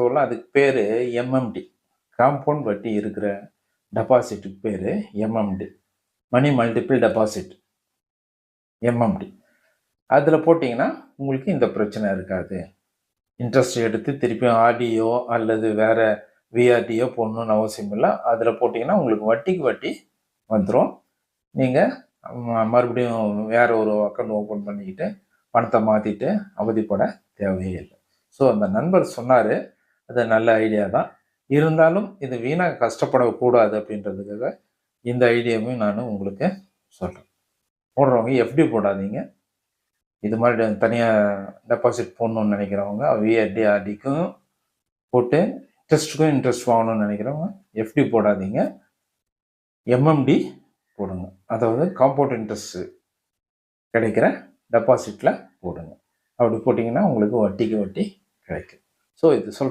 சொல்லலாம் அதுக்கு பேர் எம்எம்டி காம்பவுண்ட் வட்டி இருக்கிற டெபாசிட்டுக்கு பேர் MMD money multiple deposit MMD அதில் போட்டிங்கன்னா உங்களுக்கு இந்த பிரச்சனை இருக்காது. இன்ட்ரெஸ்ட் எடுத்து திருப்பியும் ஆர்டிஓ அல்லது வேறு விஆர்டிஓ போடணும்னு அவசியம் இல்லை. அதில் போட்டிங்கன்னா உங்களுக்கு வட்டிக்கு வட்டி வந்துடும் நீங்கள் மறுபடியும் வேறு ஒரு அக்கௌண்ட் ஓப்பன் பண்ணிக்கிட்டு பணத்தை மாற்றிட்டு அவதிப்பட தேவையே இல்லை. ஸோ அந்த நண்பர் சொன்னார் அது நல்ல ஐடியா தான். இருந்தாலும் இது வீணாக கஷ்டப்படக்கூடாது அப்படின்றதுக்காக இந்த ஐடியாவையும் நான் உங்களுக்கு சொல்கிறேன் போடுறவங்க எஃப்டி போடாதீங்க. இது மாதிரி தனியாக டெபாசிட் போடணும்னு நினைக்கிறவங்க விஆர்டி ஆர்டிக்கும் போட்டு இன்ட்ரெஸ்ட்டுக்கும் இன்ட்ரெஸ்ட் வாங்கணும்னு நினைக்கிறவங்க எஃப்டி போடாதீங்க. எம்எம்டி போடுங்க. அதாவது காம்பவுண்ட் இன்ட்ரெஸ்ட் கிடைக்கிற டெபாசிட்டில் போடுங்க. அப்படி போட்டிங்கன்னா உங்களுக்கு வட்டிக்கு வட்டி கிடைக்கும். ஸோ இது சொல்கிற